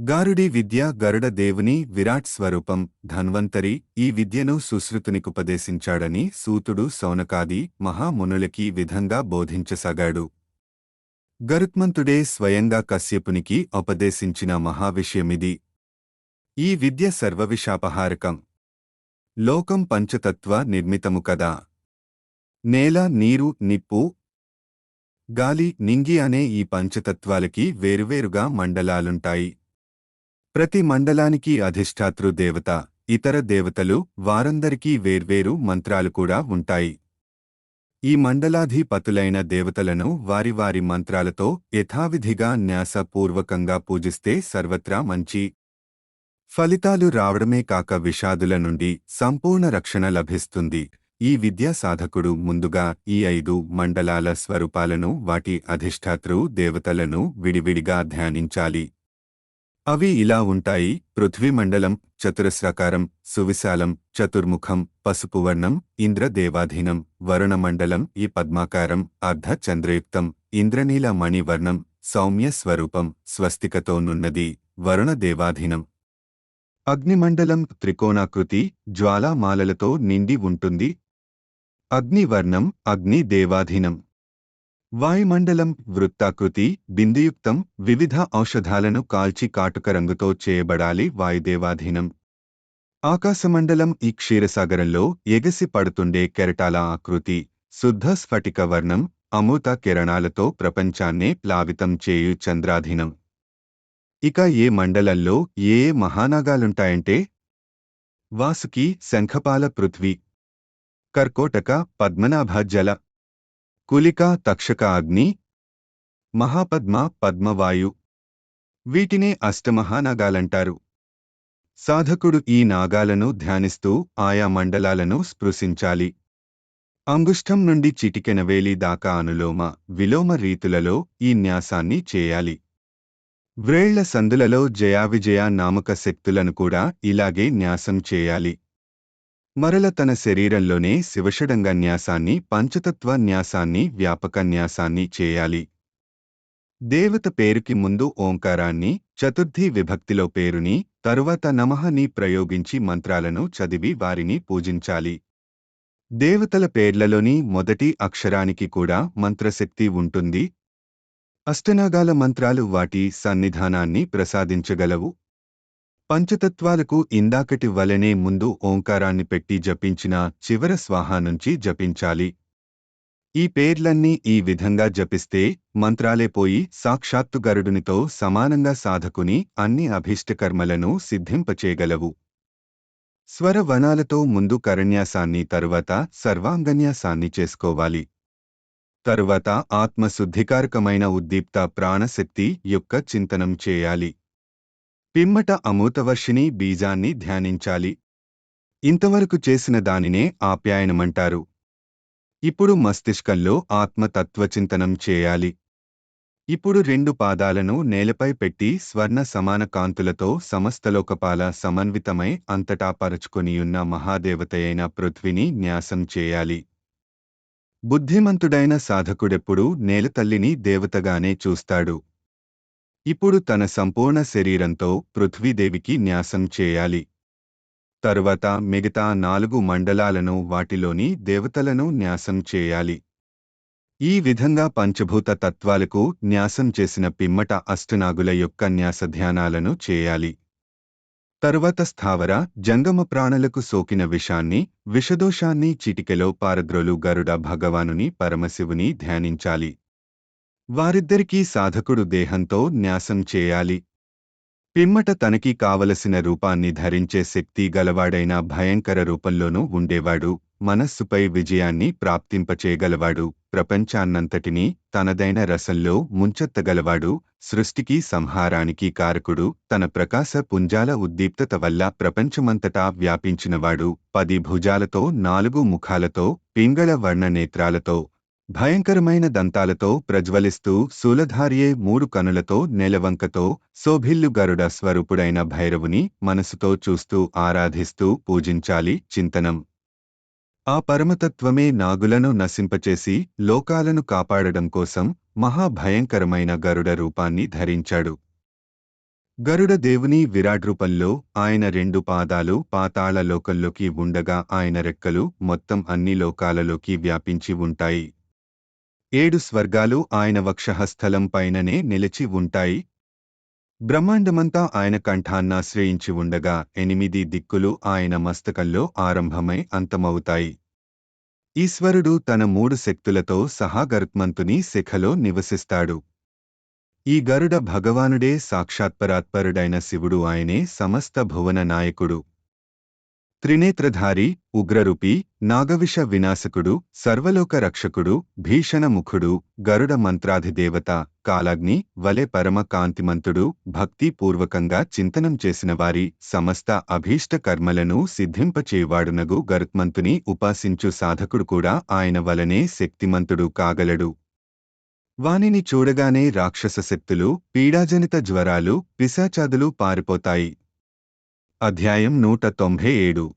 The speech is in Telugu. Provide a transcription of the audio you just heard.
గారుడి విద్య గరుడ దేవుని విరాట్ స్వరూపం ధన్వంతరి ఈ విద్యను సుశ్రుతునికుపదేశించాడని సూతుడు సౌనకాది మహామునులకి విధంగా బోధించసాగాడు. గరుత్మంతుడే స్వయంగా కశ్యపునికి ఉపదేశించిన మహావిషయమిది. ఈ విద్య సర్వవిషాపహారకం లోకం పంచతత్వ నిర్మితము కదా. నేల నీరు నిప్పు గాలి నింగి అనే ఈ పంచతత్వాలకి వేరువేరుగా మండలాలుంటాయి. ప్రతి మండలానికి అధిష్టాతృ దేవత ఇతర దేవతలు వారందరికీ వేర్వేరు మంత్రాలు కూడా ఉంటాయి. ఈ మండలాధిపతులైన దేవతలను వారి వారి మంత్రాలతో యథావిధిగా న్యాసపూర్వకంగా పూజిస్తే సర్వత్రా మంచి ఫలితాలు రావడమే కాక విషాదుల నుండి సంపూర్ణ రక్షణ లభిస్తుంది. ఈ విద్యా సాధకుడు ముందుగా ఈ ఐదు మండలాల స్వరూపాలను వాటి అధిష్టాతృ దేవతలను విడివిడిగా ధ్యానించాలి. అవి ఇలా ఉంటాయి. పృథ్వీమండలం చతురస్రాకారం సువిశాలం చతుర్ముఖం పసుపువర్ణం ఇంద్రదేవాధీనం వరుణమండలం ఈ పద్మాకారం అర్ధ చంద్రయుక్తం ఇంద్రనీల మణివర్ణం సౌమ్య స్వరూపం స్వస్తికతోనున్నది వరుణదేవాధీనం అగ్నిమండలం త్రికోణాకృతి జ్వాలామాలలతో నిండి ఉంటుంది. అగ్నివర్ణం అగ్ని దేవాధీనం. వాయుమండలం వృత్తాకృతి బిందుయుక్తం వివిధ ఔషధాలను కాల్చి కాటుక రంగుతో చేయబడాలి వాయుదేవాధీనం. ఆకాశమండలం ఈ క్షీరసాగరంలో ఎగసి పడుతుండే కెరటాల ఆకృతి శుద్ధ స్ఫటిక వర్ణం అమృత కిరణాలతో ప్రపంచాన్నే ప్లావితం చేయు చంద్రాధీనం. ఇక ఏ మండలంలో ఏ ఏ మహానాగాలుంటాయంటే? వాసుకి శంఖపాల పృథ్వీ. కర్కోటక పద్మనాభ జల. కులిక తక్షక అగ్ని మహాపద్మ పద్మవాయు. వీటినే అష్టమహానాగాలంటారు. సాధకుడు ఈ నాగాలను ధ్యానిస్తూ ఆయా మండలాలను స్పృశించాలి. అంగుష్టం నుండి చిటికెనవేలి దాకా అనులోమ విలోమ రీతులలో ఈ న్యాసాన్ని చేయాలి. వ్రేళ్ళ సందులలో జయావిజయ నామక శక్తులను కూడా ఇలాగే న్యాసం చేయాలి. మరల తన శరీరంలోనే శివషడంగ న్యాసాన్ని పంచతత్వ న్యాసాన్ని వ్యాపక న్యాసాన్ని చేయాలి. దేవత పేరుకి ముందు ఓంకారాన్ని చతుర్థి విభక్తిలో పేరుని తరువాత నమఃని ప్రయోగించి మంత్రాలను చదివి వారిని పూజించాలి. దేవతల పేర్లలోని మొదటి అక్షరానికి కూడా మంత్రశక్తి ఉంటుంది. అష్టనాగాల మంత్రాలు వాటి సన్నిధానాన్ని ప్రసాదించగలవు. పంచతత్వాలకు ఇందాకటి వలనే ముందు ఓంకారాన్ని పెట్టి జపించిన చివర స్వాహా నుంచి జపించాలి. ఈ పేర్లన్నీ ఈ విధంగా జపిస్తే మంత్రాలే పోయి సాక్షాత్తు గరుడునితో సమానంగా సాధకుని అన్ని అభీష్టకర్మలను సిద్ధింపచేయగలవు. స్వరవనాలతో ముందు కరణ్యాసాన్ని తరువాత సర్వాంగన్యాసాన్ని చేసుకోవాలి. తరువాత ఆత్మశుద్ధికారకమైన ఉద్దీప్త ప్రాణశక్తి యొక్క చింతనం చేయాలి. పిమ్మట అమూతవర్షిని బీజాన్ని ధ్యానించాలి. ఇంతవరకు చేసిన దానినే ఆప్యాయనమంటారు. ఇప్పుడు మస్తిష్కంలో ఆత్మతత్వచింతనం చేయాలి. ఇప్పుడు రెండు పాదాలను నేలపై పెట్టి స్వర్ణ సమాన కాంతులతో సమస్తలోకపాల సమన్వితమై అంతటా పరచుకొనియున్న మహాదేవతయైన పృథ్విని న్యాసం చేయాలి. బుద్ధిమంతుడైన సాధకుడెప్పుడూ నేలతల్లిని దేవతగానే చూస్తాడు. ఇప్పుడు తన సంపూర్ణ శరీరంతో పృథ్వీదేవికి న్యాసం చేయాలి. తరువాత మిగతా నాలుగు మండలాలను వాటిలోని దేవతలను న్యాసం చేయాలి. ఈ విధంగా పంచభూత తత్వాలకు న్యాసం చేసిన పిమ్మట అష్టనాగుల యొక్క న్యాస ధ్యానాలను చేయాలి. తరువాత స్థావర జంగమ ప్రాణులకు సోకిన విషాన్ని విషదోషాన్ని చిటికెలో పారద్రోలు గరుడ భగవానుని పరమశివుని ధ్యానించాలి. వారిద్దరికీ సాధకుడు దేహంతో న్యాసం చేయాలి. పిమ్మట తనకి కావలసిన రూపాన్ని ధరించే శక్తి గలవాడైన భయంకర రూపంలోనూ ఉండేవాడు. మనస్సుపై విజయాన్ని ప్రాప్తింపచేయగలవాడు. ప్రపంచాన్నంతటినీ తనదైన రసంలో ముంచెత్తగలవాడు. సృష్టికి సంహారానికి కారకుడు. తన ప్రకాశ పుంజాల ఉద్దీప్తత వల్ల ప్రపంచమంతటా వ్యాపించినవాడు. పది భుజాలతో నాలుగు ముఖాలతో పింగళ వర్ణ నేత్రాలతో భయంకరమైన దంతాలతో ప్రజ్వలిస్తూ శూలధారియే మూడు కనులతో నెలవంకతో శోభిల్లు గరుడ స్వరూపుడైన భైరవుని మనసుతో చూస్తూ ఆరాధిస్తూ పూజించాలి చింతనం. ఆ పరమతత్వమే నాగులను నశింపచేసి లోకాలను కాపాడడం కోసం మహాభయంకరమైన గరుడ రూపాన్ని ధరించాడు. గరుడ దేవుని విరాడ్రూపంలో ఆయన రెండు పాదాలు పాతాళ లోకంలోకి ఉండగా ఆయన రెక్కలు మొత్తం అన్ని లోకాలలోకి వ్యాపించి ఉంటాయి. ఏడు స్వర్గాలు ఆయన వక్షహస్థలం పైననే నిలిచి ఉంటాయి. బ్రహ్మాండమంతా ఆయన కంఠాన్నాశ్రయించి ఉండగా ఎనిమిది దిక్కులు ఆయన మస్తకంలో ఆరంభమై అంతమవుతాయి. ఈశ్వరుడు తన మూడు శక్తులతో సహా గరుత్మంతుని శిఖలో నివసిస్తాడు. ఈ గరుడ భగవానుడే సాక్షాత్పరాత్పరుడైన శివుడు ఆయనే సమస్త భువన నాయకుడు. త్రినేత్రధారి ఉగ్రరూపి నాగవిష వినాశకుడు సర్వలోక రక్షకుడు భీషణముఖుడు గరుడ మంత్రాధిదేవత కాలాగ్ని వలె పరమ కాంతిమంతుడు భక్తిపూర్వకంగా చింతనం చేసిన వారి సమస్త అభీష్ట కర్మలను సిద్ధింపచేవాడునగు గరుత్మంతుని ఉపాసించు సాధకుడు కూడా ఆయన వలనే శక్తిమంతుడు కాగలడు. వానిని చూడగానే రాక్షస శక్తులు పీడాజనిత జ్వరాలు పిశాచాదులు పారిపోతాయి. అధ్యాయం నూట తొంభై ఏడు.